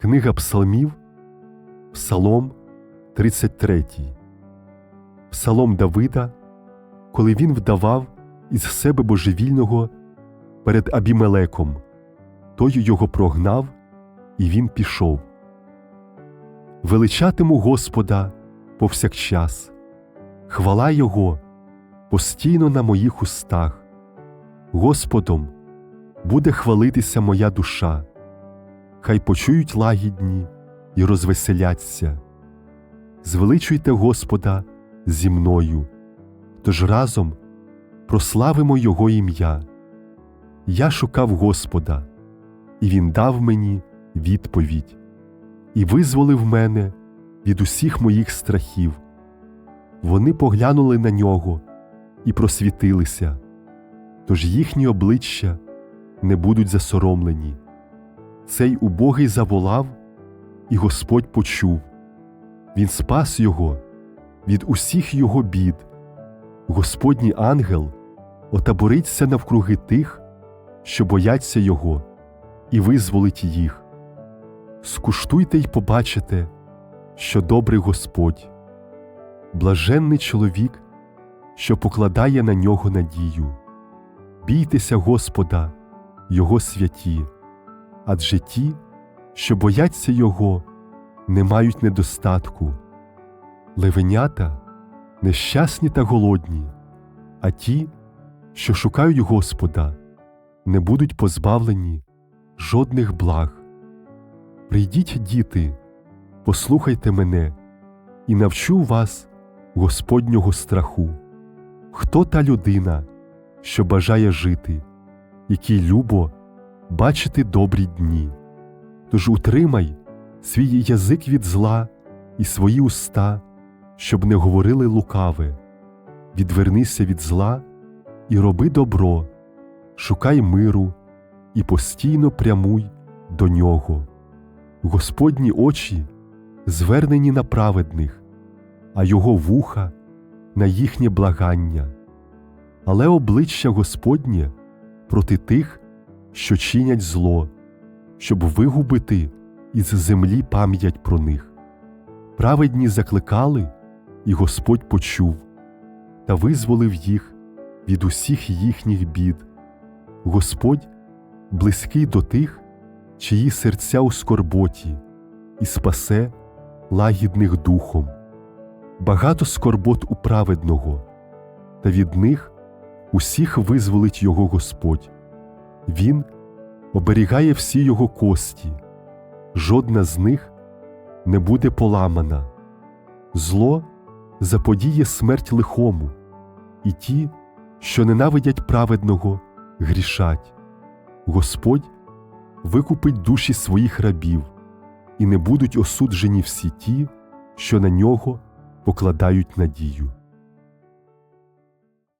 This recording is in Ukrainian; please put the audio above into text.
Книга Псалмів, Псалом 33. Псалом Давида, коли він вдавав із себе божевільного перед Абімелеком, той його прогнав, і він пішов. Величатиму Господа повсякчас, хвала Його постійно на моїх устах. Господом буде хвалитися моя душа хай почують лагідні і розвеселяться. Звеличуйте Господа зі мною, тож разом прославимо Його ім'я. Я шукав Господа, і Він дав мені відповідь і визволив мене від усіх моїх страхів. Вони поглянули на нього і просвітилися, тож їхні обличчя не будуть засоромлені. Цей убогий заволав, і Господь почув. Він спас його від усіх його бід. Господній ангел отабориться навкруги тих, що бояться Його, і визволить їх. Скуштуйте й побачите, що добрий Господь, блаженний чоловік, що покладає на нього надію. Бійтеся Господа, Його святі адже ті, що бояться Його, не мають недостатку. Левенята нещасні та голодні, а ті, що шукають Господа, не будуть позбавлені жодних благ. Прийдіть, діти, послухайте мене і навчу вас Господнього страху. Хто та людина, що бажає жити, якій любо бачити добрі дні. Тож утримай свій язик від зла і свої уста, щоб не говорили лукаве, відвернися від зла і роби добро, шукай миру і постійно прямуй до нього. Господні очі звернені на праведних, а його вуха на їхнє благання. Але обличчя Господнє проти тих, що чинять зло, щоб вигубити із землі пам'ять про них. Праведні закликали, і Господь почув та визволив їх від усіх їхніх бід. Господь близький до тих, чиї серця у скорботі, і спасе лагідних духом. Багато скорбот у праведного, та від них усіх визволить його Господь. Він оберігає всі його кості, жодна з них не буде поламана. Зло заподіє смерть лихому, і ті, що ненавидять праведного, грішать. Господь викупить душі своїх рабів, і не будуть осуджені всі ті, що на нього покладають надію.